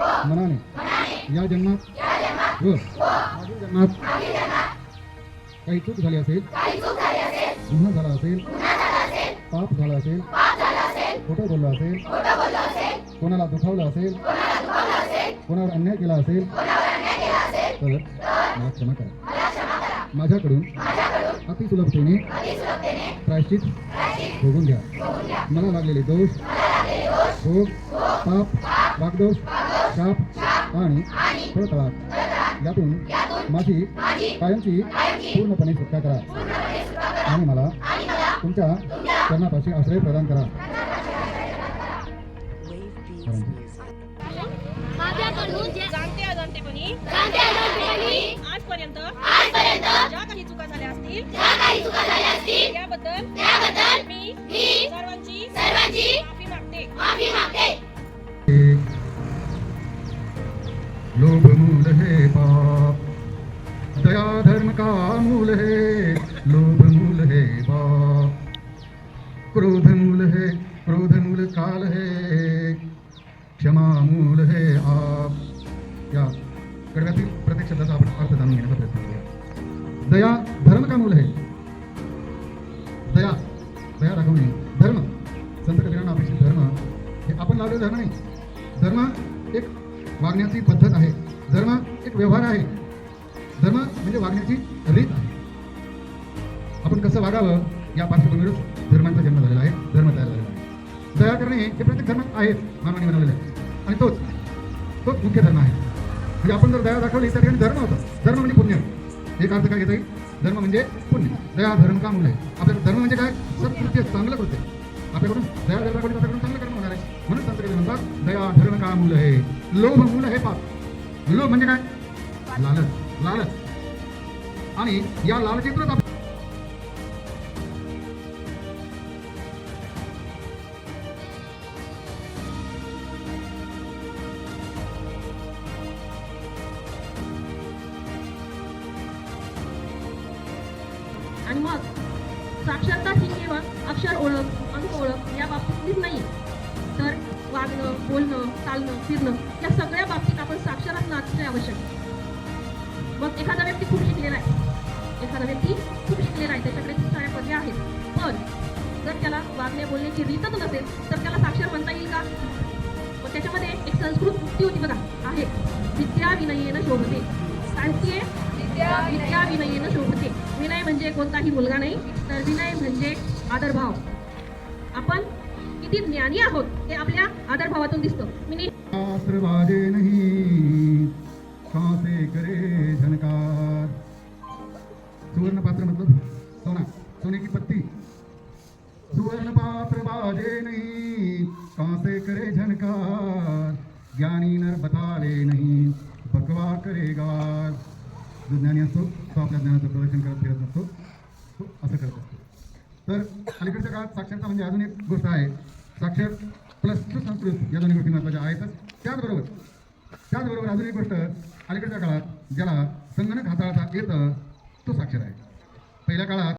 मनाने. या जन्मात. व मागील जन्मात. काही चूक झाली असेल. गुन्हा झाला असेल. पाप झाला असेल. खोटं बोललो असेल. कोणाला दुखावलं असेल. कोणावर अन्याय केला असेल. तर मला क्षमा करा. माझ्याकडून अतिसुलभतेने प्रायश्चित भोगून घ्या. मला लागलेले दोष हो, भोग ताप वागदोष शाप आणि फळतळाट यातून माझी कायमची पूर्णपणे सुटका करा. आणि मला तुमच्या चरणापाशी आश्रय प्रदान करा. माझ्याकडून जाणते जाणते आजपर्यंत ज्या काही चुका झाल्या असतील त्याबद्दल मी सर्वांची लोभ मूल है पाप दया धर्म का मूल है? लोभ मूल है पाप क्रोध मूल है क्रोध मूल काल है? क्षमा मूल है आप। या कडव्यातील प्रत्येक शब्दाचा आपण अर्थ जाणून घेण्याचा प्रयत्न करूया. दया धर्म का मूल है? दया दया दाखवणे. लावले आपण धर्म नाही. धर्म एक वागण्याची पद्धत आहे. धर्म एक व्यवहार आहे. धर्म म्हणजे वागण्याची रीत आहे. आपण कसं वागावं या पार्श्वभूमीवरच धर्मांचा जन्म झालेला आहे. धर्म तयार झालेला आहे. दया करणे हे प्रत्येक धर्मात आहेत मानवाने बनवलेलं आहे. आणि तोच तोच मुख्य धर्म आहे. म्हणजे आपण जर दया दाखवली त्या ठिकाणी धर्म होतं. धर्म म्हणजे पुण्य. एक अर्थ काय घेता येईल? धर्म म्हणजे पुण्य. दया धर्म का मूल आहे आपल्याला धर्म म्हणजे काय? सत्कृत्य चांगलं कृत्य. आपल्याकडून दया जर दाखवली आपल्याकडून शास्त्रीय म्हणतात दया धरण का मूल हे. लोभ मूल हे पाप. लोभ म्हणजे काय? लालच लालच. आणि या लालचीतूनच आपण आणि मग साक्षरता ही केवळ अक्षर ओळख अंक ओळख या बाबतीतलीच नाही तर वागणं बोलणं चालणं फिरणं या सगळ्या बाबतीत आपण साक्षर असणं आवश्यक. मग एखादा व्यक्ती खूप शिकलेला आहे. एखादा व्यक्ती खूप शिकलेला आहे. त्याच्याकडे खूप साऱ्या पदव्या आहेत. पण जर त्याला वागणे बोलण्याची रीतच नसेल तर त्याला साक्षर म्हणता येईल का? मग त्याच्यामध्ये एक संस्कृत उक्ती होती बघा. आहे. विद्या विनयेनं शोभते. सांगतेय विद्या विनयेनं शोभते. विनय म्हणजे कोणताही मुलगा नाही तर विनय म्हणजे आदरभाव. आपण किती ज्ञानी आहोत हे आपल्या आदरभावातून दिसतो. मी ने- नाही कांसे करे झनकार सुवर्ण पात्र मतलब सोना सोने की पत्ती. सुवर्ण पात्र बाजे नहीं कांसे करे झनकार ज्ञानी नर बताले नाही बकवा करेगार जो ज्ञानी असतो तो आपल्या ज्ञानाचं प्रदर्शन करत फिरत नसतो. तो असं करत असतो. तर अलीकडच्या काळात साक्षरता म्हणजे अजून एक गोष्ट आहे. साक्षर प्लस संस्कृत या दोन्ही गोष्टी महत्त्वाच्या आहेतच. त्याचबरोबर त्याचबरोबर अजून एक गोष्ट अलीकडच्या काळात ज्याला संगणक हाताळता येतं तो साक्षर आहे. पहिल्या काळात